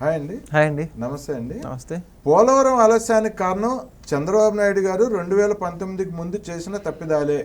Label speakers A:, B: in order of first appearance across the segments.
A: Hi అండి.
B: Hi అండి.
A: నమస్తే అండి.
B: నమస్తే.
A: పోలవరం ఆలస్యానికి కారణం చంద్రబాబు నాయుడు గారు రెండు వేల పంతొమ్మిదికి ముందు చేసిన తప్పిదాలే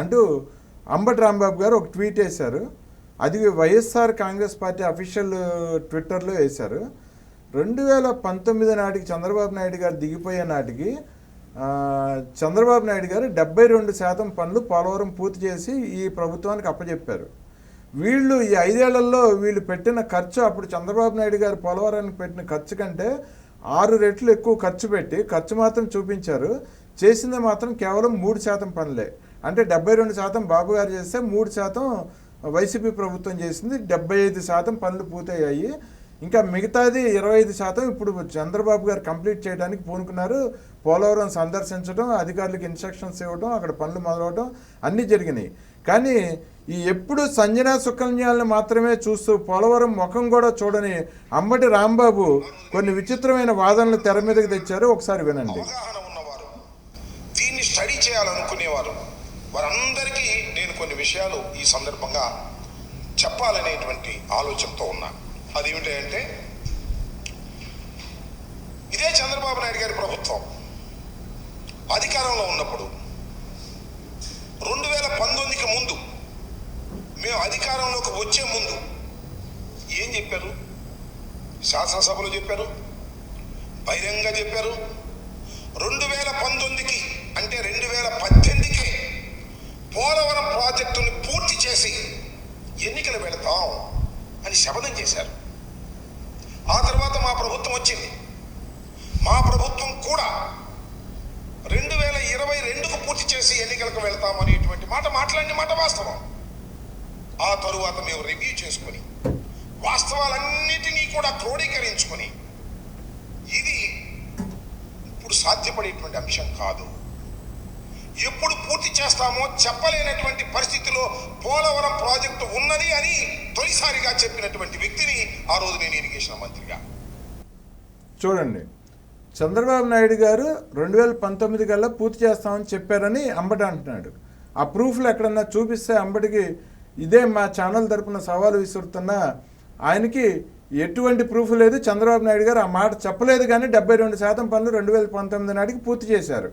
A: అంటూ అంబటి రాంబాబు గారు ఒక ట్వీట్ వేశారు. అది వైఎస్ఆర్ కాంగ్రెస్ పార్టీ అఫీషియల్ ట్విట్టర్లో వేశారు. రెండు వేల పంతొమ్మిది నాటికి చంద్రబాబు నాయుడు గారు దిగిపోయే నాటికి చంద్రబాబు నాయుడు గారు డెబ్బై రెండు శాతం పనులు పోలవరం పూర్తి చేసి ఈ ప్రభుత్వానికి అప్పచెప్పారు వీళ్ళు ఈ ఐదేళ్ళలో వీళ్ళు పెట్టిన ఖర్చు అప్పుడు చంద్రబాబు నాయుడు గారు పోలవరానికి పెట్టిన ఖర్చు కంటే ఆరు రెట్లు ఎక్కువ ఖర్చు పెట్టి ఖర్చు మాత్రం చూపించారు. చేసింది మాత్రం కేవలం మూడు శాతం పనులే. అంటే డెబ్బై రెండు శాతం బాబు గారు చేస్తే మూడు శాతం వైసీపీ ప్రభుత్వం చేసింది డెబ్బై ఐదు శాతం పనులు పూర్తయ్యాయి. ఇంకా మిగతాది ఇరవై ఐదు శాతం ఇప్పుడు చంద్రబాబు గారు కంప్లీట్ చేయడానికి పూనుకున్నారు. పోలవరం సందర్శించడం అధికారులకు ఇన్స్ట్రక్షన్స్ ఇవ్వడం అక్కడ పనులు మొదలవడం అన్నీ జరిగినాయి. కానీ ఈ ఎప్పుడు సంజనా సుకన్యాలను మాత్రమే చూస్తూ పోలవరం ముఖం కూడా చూడని అమ్మటి రాంబాబు కొన్ని విచిత్రమైన వాదనలు తెర మీదకి తెచ్చారు. ఒకసారి వినండి.
C: ఉన్నవారు దీన్ని స్టడీ చేయాలనుకునేవారు. వారందరికీ నేను కొన్ని విషయాలు ఈ సందర్భంగా చెప్పాలనేటువంటి ఆలోచనతో అది ఏమిటంటే ఇదే చంద్రబాబు నాయుడు గారి ప్రభుత్వం అధికారంలో ఉన్నప్పుడు రెండు వేల పంతొమ్మిదికి ముందు మేము అధికారంలోకి వచ్చే ముందు ఏం చెప్పారు? శాసనసభలో చెప్పారు బహిరంగ చెప్పారు. రెండు వేల పంతొమ్మిదికి అంటే రెండు వేల పద్దెనిమిదికి పోలవరం ప్రాజెక్టుని పూర్తి చేసి ఎన్నికలు పెడతాం అని శపథం చేశారు. ఆ తర్వాత మా ప్రభుత్వం వచ్చింది. మా ప్రభుత్వం కూడా రెండు వేల ఇరవై రెండుకు పూర్తి చేసి ఎన్నికలకు వెళ్తాం అనేటువంటి మాట మాట్లాడిన మాట వాస్తవం. ఆ తరువాత మేము రివ్యూ చేసుకొని వాస్తవాలన్నిటినీ కూడా క్రోడీకరించుకొని ఇది ఇప్పుడు సాధ్యపడేటువంటి అంశం కాదు. ఎప్పుడు పూర్తి చేస్తామో చెప్పలేనటువంటి పరిస్థితిలో పోలవరం ప్రాజెక్టు ఉన్నది అని తొలిసారిగా చెప్పినటువంటి వ్యక్తిని ఆ రోజు నేను ఇరిగేషన్ మంత్రిగా.
A: చూడండి. చంద్రబాబు నాయుడు గారు రెండు వేల పంతొమ్మిది కల్లా పూర్తి చేస్తామని చెప్పారని అంబటి అంటున్నాడు. ఆ ప్రూఫ్లు ఎక్కడన్నా చూపిస్తే అంబటికి ఇదే మా ఛానల్ తరపున సవాలు విసురుతున్న ఆయనకి ఎటువంటి ప్రూఫ్ లేదు. చంద్రబాబు నాయుడు గారు ఆ మాట చెప్పలేదు కానీ డెబ్బై రెండు శాతం పనులు రెండు వేల పంతొమ్మిది నాటికి పూర్తి చేశారు.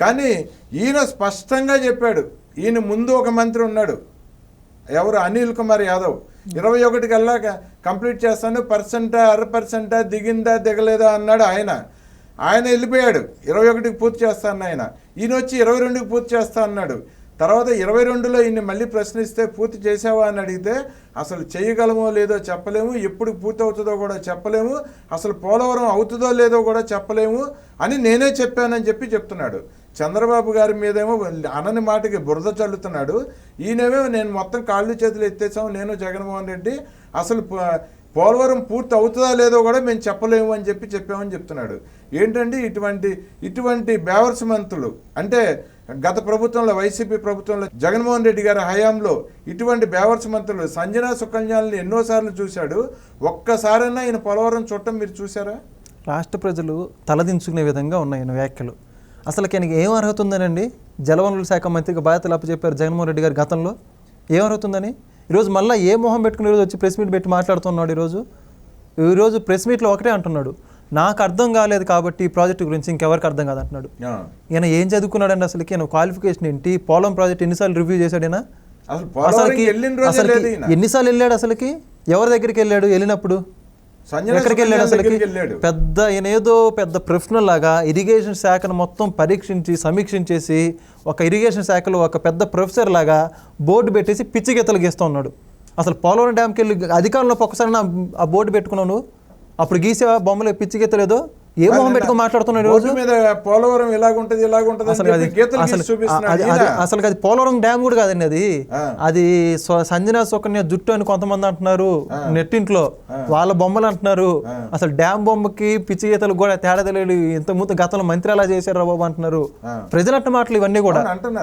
A: కానీ ఈయన స్పష్టంగా చెప్పాడు. ఈయన ముందు ఒక మంత్రి ఉన్నాడు. ఎవరు? అనిల్ కుమార్ యాదవ్. ఇరవై ఒకటి కల్లా కంప్లీట్ చేస్తాను. పర్సెంటా అర పర్సెంటా దిగిందా దిగలేదా అన్నాడు ఆయన. ఆయన వెళ్ళిపోయాడు. ఇరవై ఒకటికి పూర్తి చేస్తాను ఆయన. ఈయన వచ్చి ఇరవై రెండుకి పూర్తి చేస్తా అన్నాడు. తర్వాత ఇరవై రెండులో ఈయన్ని మళ్ళీ ప్రశ్నిస్తే పూర్తి చేసావా అని అడిగితే అసలు చేయగలమో లేదో చెప్పలేము ఎప్పుడు పూర్తి అవుతుందో కూడా చెప్పలేము అసలు పోలవరం అవుతుందో లేదో కూడా చెప్పలేము అని నేనే చెప్పానని చెప్పి చెప్తున్నాడు. చంద్రబాబు గారి మీదేమో అనని మాటకి బురద చల్లుతున్నాడు. ఈయనేమో నేను మొత్తం కాళ్ళు చేతులు ఎత్తేసాము నేను జగన్మోహన్ రెడ్డి అసలు పోలవరం పూర్తి అవుతుందా లేదో కూడా మేము చెప్పలేము అని చెప్పి చెప్పామని చెప్తున్నాడు. ఏంటంటే ఇటువంటి ఇటువంటి బేవర్స్ మంత్రులు అంటే గత ప్రభుత్వంలో వైసీపీ ప్రభుత్వంలో జగన్మోహన్ రెడ్డి గారి హయాంలో ఇటువంటి బేవర్స్ మంత్రులు సంజనా సుకన్యాలను ఎన్నోసార్లు చూశాడు. ఒక్కసారైనా ఈయన పోలవరం చూడటం మీరు చూసారా
B: రాష్ట్ర ప్రజలు తలదించుకునే విధంగా ఉన్నాయి ఈయన వ్యాఖ్యలు. అసలు ఆయనకి ఏం అర్హత ఉందనండి? జలవనరుల శాఖ మంత్రికి బాధ్యతలు అప్పచెప్పారు జగన్మోహన్ రెడ్డి గారి గతంలో. ఏం అర్హత ఉందని? ఈరోజు మళ్ళీ ఏ మొహం పెట్టుకుని ఈరోజు వచ్చి ప్రెస్ మీట్ పెట్టి మాట్లాడుతున్నాడు ఈరోజు? ఈరోజు ప్రెస్ మీట్లో ఒకటే అంటున్నాడు. నాకు అర్థం కాలేదు కాబట్టి ఈ ప్రాజెక్టు గురించి ఇంకెవరికి అర్థం కాదు అంటున్నాడు. ఈయన ఏం చదువుకున్నాడండి అసలుకి? ఈయన క్వాలిఫికేషన్ ఏంటి? పోలం ప్రాజెక్ట్ ఎన్నిసార్లు రివ్యూ చేశాడు ఈయన?
A: అసలు
B: అసలుకి అసలుకి
A: ఈయన.
B: ఎన్నిసార్లు వెళ్ళాడు అసలుకి? ఎవరి దగ్గరికి వెళ్ళాడు? వెళ్ళినప్పుడు? ఎక్కడికి వెళ్ళాడు అసలుకి? పెద్ద ఈయన ఏదో పెద్ద ప్రొఫెషనల్ లాగా ఇరిగేషన్ శాఖను మొత్తం పరీక్షించి సమీక్షించేసి ఒక ఇరిగేషన్ శాఖలో ఒక పెద్ద ప్రొఫెసర్ లాగా బోర్డు పెట్టేసి పిచ్చి గీతలు గీస్తూ ఉన్నాడు. అసలు పోలవరం డ్యామ్కి వెళ్ళి అధికారంలో ఒక్కసారి నా ఆ బోర్డు పెట్టుకున్నావు నువ్వు? అప్పుడు గీసేవా బొమ్మలు పిచ్చి గీతలేదో ఏ మొహం పెట్టుకొని మాట్లాడుతున్నాడు
A: బోర్డు మీద పోలవరం ఇలాగుంటది ఇలాగుంటది
B: అసలు అది అసలు
A: గీసి
B: అది- పోలవరం డ్యామ్ కూడా కాదండి అది. అది సంజనా సుకన్య జుట్టు అని కొంతమంది అంటున్నారు నెట్టింట్లో. వాళ్ళ బొమ్మలు అంటున్నారు. అసలు డ్యామ్ బొమ్మకి పిచ్చి గీతలు కూడా తేడా తెలియదు. ఇంత ముందు గతంలో మంత్రి అలా చేశారు బాబు అంటున్నారు.
A: ఆ.
B: ప్రజలంట మాటలు ఇవన్నీ కూడా.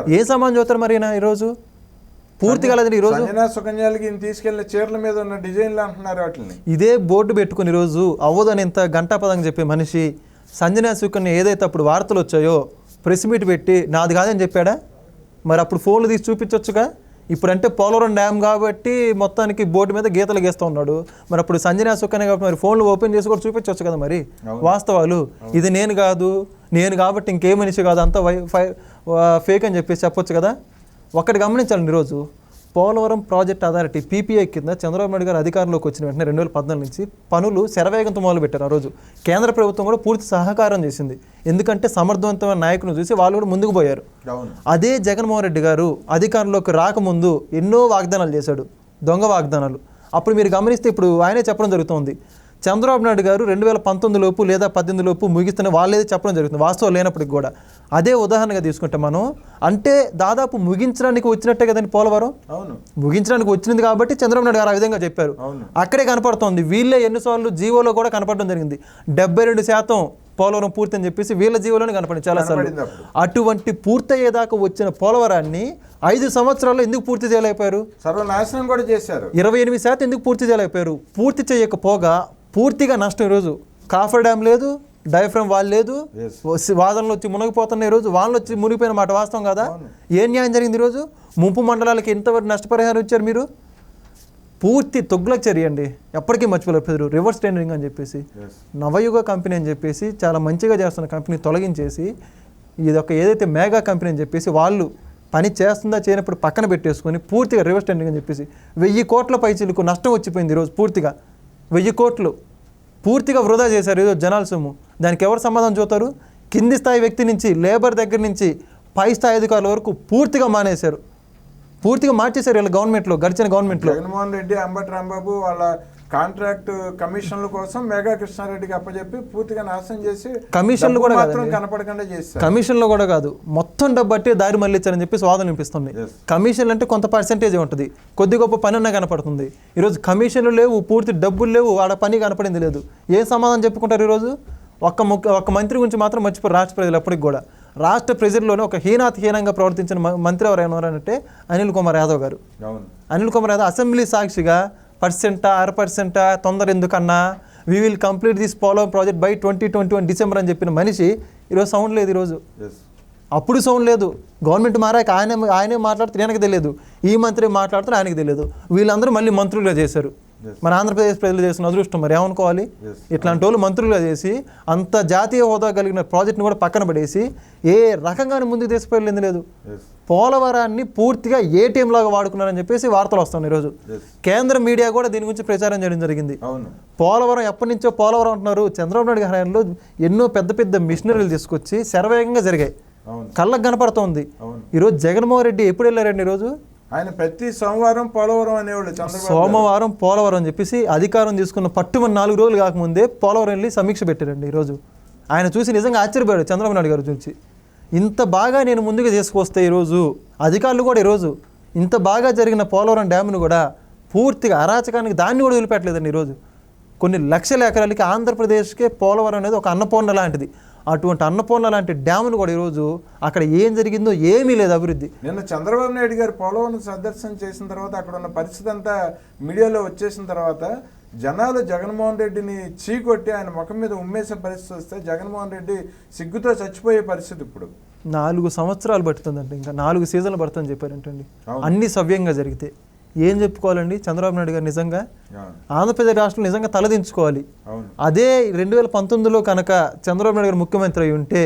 B: ఏ సమాజం చూస్తారు మరి ఈరోజు? పూర్తిగా లేదండి ఈరోజు.
A: సుకన్యాలకి ఈయన తీసుకెళ్ళిన చీరల మీద ఉన్న డిజైన్లు అంటున్నారు వాటిని.
B: ఇదే బోర్డు పెట్టుకుని ఈరోజు అవ్వదని ఇంత గంటాపదంగా చెప్పే మనిషి సంజనా సుకన్య ఏదైతే అప్పుడు వార్తలు వచ్చాయో ప్రెస్ మీట్ పెట్టి నాది కాదని చెప్పాడా? మరి అప్పుడు ఫోన్లు తీసి చూపించవచ్చుగా ఇప్పుడంటే పోలవరం డ్యామ్ కాబట్టి మొత్తానికి బోర్డు మీద గీతలు గీస్తూ ఉన్నాడు. మరి అప్పుడు సంజనా సుక్కనే కాబట్టి మరి ఫోన్లు ఓపెన్ చేసి కూడా చూపించవచ్చు కదా మరి? వాస్తవాలు. ఇది నేను కాదు నేను కాబట్టి ఇంకే మనిషి కాదు అంతా ఫేక్ అని చెప్పేసి చెప్పొచ్చు కదా? ఒక్కటి గమనించాలండి ఈరోజు. పోలవరం ప్రాజెక్ట్ అథారిటీ పీపీఐ కింద చంద్రబాబు నాయుడు గారు అధికారంలోకి వచ్చిన వెంటనే రెండు వేల పద్నాలుగు నుంచి పనులు శరవేగంతో మొదలుపెట్టారు ఆ రోజు. కేంద్ర ప్రభుత్వం కూడా పూర్తి సహకారం చేసింది. ఎందుకంటే సమర్థవంతమైన నాయకులను చూసి వాళ్ళు కూడా ముందుకు పోయారు. అదే జగన్మోహన్ రెడ్డి గారు అధికారంలోకి రాకముందు ఎన్నో వాగ్దానాలు చేశాడు. దొంగ వాగ్దానాలు. అప్పుడు మీరు గమనిస్తే ఇప్పుడు ఆయనే చెప్పడం జరుగుతోంది. చంద్రబాబు నాయుడు గారు రెండు వేల పంతొమ్మిది లోపు లేదా పద్దెనిమిది లోపు ముగిస్తున్న వాళ్ళేది చెప్పడం జరుగుతుంది వాస్తవం లేనప్పటికి కూడా. అదే ఉదాహరణగా తీసుకుంటే మనం అంటే దాదాపు ముగించడానికి వచ్చినట్టే కదండి పోలవరం?
A: అవును.
B: ముగించడానికి వచ్చింది కాబట్టి చంద్రబాబు నాయుడు గారు ఆ విధంగా చెప్పారు. అక్కడే కనపడుతోంది. వీళ్ళే ఎన్నిసార్లు జీవోలో కూడా కనపడడం జరిగింది. డెబ్బై రెండు శాతం పోలవరం పూర్తి అని చెప్పేసి వీళ్ళ జీవోలోనే కనపడింది చాలా సార్లు. అటువంటి పూర్తయ్యేదాకా వచ్చిన పోలవరాన్ని ఐదు సంవత్సరాల్లో ఎందుకు పూర్తి చేయలేకపోయారు?
A: సర్వనాశనం కూడా చేశారు.
B: ఇరవై ఎనిమిది శాతం ఎందుకు పూర్తి చేయలేకపోయారు? పూర్తి చేయకపోగా పూర్తిగా నష్టం ఈరోజు కాఫర్ డ్యామ్ లేదు డైఫ్రమ్ వాల్ లేదు వాదనలు వచ్చి మునిగిపోతున్న ఈరోజు వాళ్ళు వచ్చి మునిగిపోయిన మాట వాస్తవం కదా? ఏం న్యాయం జరిగింది ఈరోజు ముంపు మండలాలకి ఎంతవరకు నష్టపరిహారం ఇచ్చారు మీరు? పూర్తి తొగ్గులకు చర్య అండి ఎప్పటికీ మర్చిపోలేరు ప్రజలు రివర్స్ టెండరింగ్ అని చెప్పేసి. నవయుగ కంపెనీ అని చెప్పేసి చాలా మంచిగా చేస్తున్న కంపెనీ తొలగించేసి ఇది ఒక ఏదైతే మేగా కంపెనీ అని చెప్పేసి వాళ్ళు పని చేస్తుందా చేయనప్పుడు పక్కన పెట్టేసుకొని పూర్తిగా రివర్స్ టెండరింగ్ అని చెప్పేసి వెయ్యి కోట్ల పైచీలకు నష్టం వచ్చిపోయింది ఈరోజు పూర్తిగా. వెయ్యి కోట్లు పూర్తిగా వృధా చేశారు. ఏదో జనాల సొమ్ము. దానికి ఎవరు సమాధానం చూస్తారు? కింది స్థాయి వ్యక్తి నుంచి లేబర్ దగ్గర నుంచి పై స్థాయి అధికారుల వరకు పూర్తిగా మానేశారు. పూర్తిగా మార్చేశారు వీళ్ళ గవర్నమెంట్లో గడిచిన గవర్నమెంట్లో
A: జగన్మోహన్ రెడ్డి అంబటి రాంబాబు వాళ్ళ కాంట్రాక్ట్ కమిషన్ల కోసం మెగా కృష్ణారెడ్డికి అప్పచెప్పి పూర్తిగా నాశనం చేసి
B: కమిషన్లు కూడా
A: మాత్రం. కనపడకుండా చేశారు.
B: కమిషన్లో కూడా కాదు. మొత్తం డబ్బు బట్టి దారి మళ్ళించారని చెప్పేసి వాదన వినిపిస్తుంది. కమిషన్లు అంటే కొంత పర్సెంటేజ్ ఉంటుంది. కొద్ది గొప్ప పని ఉన్నా కనపడుతుంది. ఈరోజు కమిషన్లు లేవు పూర్తి డబ్బులు లేవు ఆడ పని కనపడింది లేదు. ఏ సమాధానం చెప్పుకుంటారు ఈరోజు? ఒక్క ముఖ్య ఒక్క మంత్రి గురించి మాత్రం మర్చిపోరు రాష్ట్ర ప్రజలు ఎప్పటికి కూడా. రాష్ట్ర ప్రజల్లోనే ఒక హీనాతిహీనంగా ప్రవర్తించిన మంత్రి ఎవరైనా ఉన్నారంటే అనిల్ కుమార్ యాదవ్ గారు.
A: అవును.
B: అనిల్ కుమార్ యాదవ్ అసెంబ్లీ సాక్షిగా పర్సెంటా అర పర్సెంటా తొందర ఎందుకన్నా? We will complete this polo project by twenty twenty one December అని చెప్పిన మనిషి ఈరోజు సౌండ్ లేదు ఈరోజు. అప్పుడు సౌండ్ లేదు. గవర్నమెంట్ మారాక ఆయన ఆయనే మాట్లాడుతూ ఆయనకి తెలియదు. ఈ మంత్రి మాట్లాడుతారు ఆయనకి తెలియదు. వీళ్ళందరూ మళ్ళీ మంత్రులుగా చేశారు. మన ఆంధ్రప్రదేశ్ ప్రజలు చేసిన అదృష్టం మరి ఏమనుకోవాలి. ఇట్లాంటి వాళ్ళు మంత్రులుగా చేసి అంత జాతీయ హోదా కలిగిన ప్రాజెక్ట్ని కూడా పక్కన పడేసి ఏ రకంగానే ముందుకు తీసుకువెళ్ళింది లేదు. పోలవరాన్ని పూర్తిగా ఏటీఎం లాగా వాడుకున్నారని చెప్పేసి వార్తలు వస్తున్నాయి ఈరోజు. కేంద్ర మీడియా కూడా దీని గురించి ప్రచారం చేయడం జరిగింది.
A: అవును.
B: పోలవరం ఎప్పటి నుంచో పోలవరం అంటున్నారు. చంద్రబాబు నాయుడు గారి హయాంలో ఎన్నో పెద్ద పెద్ద మిషనరీలు తీసుకొచ్చి శరవేగంగా జరిగాయి. కళ్ళకు కనపడుతోంది. ఈరోజు జగన్మోహన్ రెడ్డి ఎప్పుడు వెళ్ళారండి ఈరోజు?
A: ఆయన ప్రతి సోమవారం పోలవరం అనేవాళ్ళు.
B: సోమవారం పోలవరం అని చెప్పేసి అధికారం తీసుకున్న పట్టుమని నాలుగు రోజులు కాకముందే పోలవరం వెళ్ళి సమీక్ష పెట్టారండి ఈరోజు. ఆయన చూసి నిజంగా ఆశ్చర్యపోయాడు చంద్రబాబు నాయుడు గారు చూసి ఇంత బాగా నేను ముందుకు తీసుకొస్తే ఈరోజు అధికారులు కూడా ఈరోజు ఇంత బాగా జరిగిన పోలవరం డ్యామ్ను కూడా పూర్తిగా అరాచకానికి దాన్ని కూడా వదిలిపెట్టలేదండి ఈరోజు. కొన్ని లక్షల ఎకరాలకి ఆంధ్రప్రదేశ్కే పోలవరం అనేది ఒక అన్నపూర్ణ లాంటిది. అటువంటి అన్నపూర్ణ లాంటి డ్యామును కూడా ఈరోజు అక్కడ ఏం జరిగిందో ఏమీ లేదు అభివృద్ధి.
A: నిన్న చంద్రబాబు నాయుడు గారు పోలవరం సందర్శన చేసిన తర్వాత అక్కడ ఉన్న పరిస్థితి అంతా మీడియాలో వచ్చేసిన తర్వాత జనాలు జగన్మోహన్ రెడ్డిని చీకొట్టి ఆయన ముఖం మీద ఉమ్మేసే పరిస్థితి వస్తే జగన్మోహన్ రెడ్డి సిగ్గుతో చచ్చిపోయే పరిస్థితి ఇప్పుడు.
B: నాలుగు సంవత్సరాలు పడుతుందంటే ఇంకా. నాలుగు సీజన్లు పడుతుందని చెప్పారంటండి. అన్ని సవ్యంగా జరిగితే. ఏం చెప్పుకోవాలండి? చంద్రబాబు నాయుడు గారు నిజంగా ఆంధ్రప్రదేశ్ రాష్ట్రం నిజంగా తలదించుకోవాలి అదే రెండు వేల పంతొమ్మిదిలో కనుక చంద్రబాబు నాయుడు గారు ముఖ్యమంత్రి అయి ఉంటే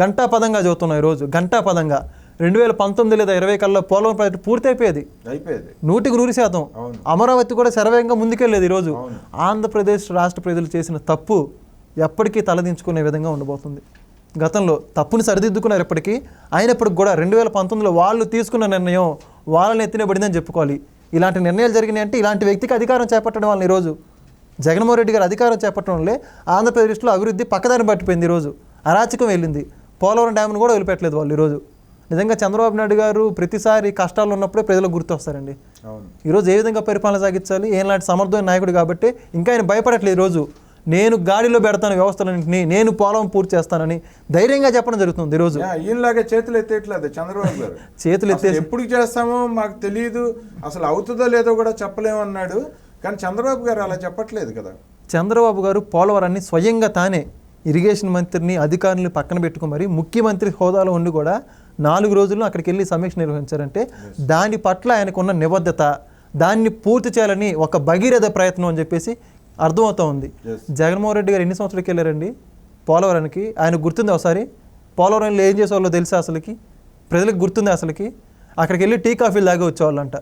B: గంటా పదంగా చదువుతున్నాం ఈరోజు గంటా పదంగా. రెండు వేల పంతొమ్మిది లేదా ఇరవై కల్లా పోలవరం ప్రాజెక్టు పూర్తయిపోయేది.
A: అయిపోయేది.
B: నూటికి నూరు శాతం. అమరావతి కూడా శరవేగంగా ముందుకెళ్ళేది ఈరోజు. ఆంధ్రప్రదేశ్ రాష్ట్ర ప్రజలు చేసిన తప్పు ఎప్పటికీ తలదించుకునే విధంగా ఉండబోతుంది. గతంలో తప్పుని సరిదిద్దుకున్నారు ఎప్పటికీ. అయినప్పటికి కూడా రెండు వేల పంతొమ్మిదిలో వాళ్ళు తీసుకున్న నిర్ణయం వాళ్ళని ఎత్తినబడిందని చెప్పుకోవాలి. ఇలాంటి నిర్ణయాలు జరిగినాయి అంటే ఇలాంటి వ్యక్తికి అధికారం చేపట్టడం వల్ల ఈరోజు. జగన్మోహన్ రెడ్డి గారు అధికారం చేపట్టడం వల్లే ఆంధ్రప్రదేశ్లో అభివృద్ధి పక్కదారి పట్టిపోయింది ఈరోజు. అరాచకం వెళ్ళింది. పోలవరం డ్యామ్ను కూడా వదిలిపెట్టలేదు వాళ్ళు ఈరోజు. నిజంగా చంద్రబాబు నాయుడు గారు ప్రతిసారి కష్టాలు ఉన్నప్పుడే ప్రజలకు గుర్తొస్తారండి.
A: అవును.
B: ఈరోజు ఏ విధంగా పరిపాలన సాగించాలి? ఏంలాంటి సమర్థమైన నాయకుడు కాబట్టి ఇంకా ఆయన భయపడట్లేదు ఈరోజు నేను గాడిలో పెడతాను వ్యవస్థలన్నింటినీ నేను పోలం పూర్తి చేస్తానని ధైర్యంగా చెప్పడం జరుగుతుంది ఈరోజు
A: ఈయనలాగా చేతులు ఎత్తేయట్లేదు చంద్రబాబు గారు.
B: చేతులు ఎత్తేసి
A: ఎప్పుడు చేస్తామో మాకు తెలియదు అసలు అవుతుందో లేదో కూడా చెప్పలేము అన్నాడు. కానీ చంద్రబాబు గారు అలా చెప్పట్లేదు కదా.
B: చంద్రబాబు గారు పోలవరాన్ని స్వయంగా తానే ఇరిగేషన్ మంత్రిని అధికారులను పక్కన పెట్టుకుని మరి ముఖ్యమంత్రి హోదాలో ఉండి కూడా నాలుగు రోజుల్లో అక్కడికి వెళ్ళి సమీక్ష నిర్వహించారంటే దాని పట్ల ఆయనకున్న నిబద్ధత దాన్ని పూర్తి చేయాలని ఒక భగీరథ ప్రయత్నం అని చెప్పేసి అర్థమవుతా ఉంది. జగన్మోహన్ రెడ్డి గారు ఎన్ని సంవత్సరాలకి వెళ్ళారండి? పోలవరానికి. ఆయన గుర్తుంది ఒకసారి? పోలవరంలో ఏం చేసేవాళ్ళో తెలుసా అసలుకి? ప్రజలకు గుర్తుంది అసలుకి? అక్కడికి వెళ్ళి టీ కాఫీలు తాగి వచ్చేవాళ్ళంట.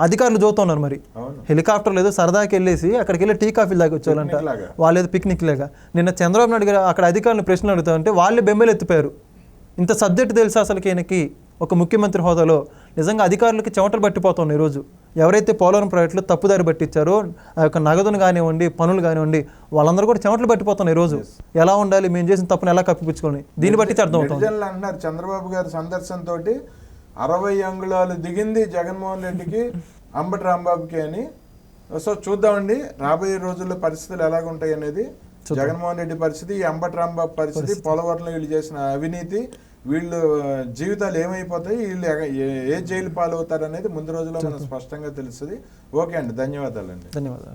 B: అధికారులు చూస్తున్నారు మరి.
A: అవును.
B: హెలికాప్టర్లు ఏదో సరదాకి వెళ్ళేసి అక్కడికి వెళ్ళి టీ కాఫీలు తాగి వచ్చేవాళ్ళంట. వాళ్ళు ఏదో పిక్నిక్ లాగా నిన్న చంద్రబాబు నాయుడు గారు అక్కడ అధికారులను ప్రశ్నలు అడుగుతా ఉంటే వాళ్ళే బెంబేలు ఎత్తిపోయారు ఇంత సబ్జెక్ట్ తెలుసా అసలు ఈయనకి? ఒక ముఖ్యమంత్రి హోదాలో నిజంగా అధికారులకి చెమటలు పట్టిపోతున్నాయి ఈరోజు. ఎవరైతే పోలవరం ప్రాజెక్టులో తప్పుదారి పట్టించారో ఆ యొక్క నగదును కానివ్వండి పనులు కానివ్వండి వాళ్ళందరూ కూడా చెమటలు పట్టిపోతున్నాయి ఈరోజు. ఎలా ఉండాలి? మేము చేసిన తప్పును ఎలా కప్పిపుచ్చుకోవాలి? దీన్ని బట్టి అర్థమవుతుంది.
A: నెటిజన్లు అంటున్నారు. చంద్రబాబు గారి సందర్శన తోటి అరవై అంగుళాలు దిగింది జగన్మోహన్ రెడ్డికి అంబటి రాంబాబుకి అని. సో చూద్దామండి రాబోయే రోజుల్లో పరిస్థితులు ఎలాగుంటాయి అనేది. జగన్మోహన్ రెడ్డి పరిస్థితి ఈ అంబటి రాంబాబు పరిస్థితి. పోలవరంలో వీళ్ళు చేసిన అవినీతి వీళ్ళు జీవితాలు ఏమైపోతాయి వీళ్ళు ఏ జైలు పాలవుతారు అనేది ముందు రోజుల్లో మనకు స్పష్టంగా తెలుస్తుంది. ఓకే అండి ధన్యవాదాలండి.
B: ధన్యవాదాలు.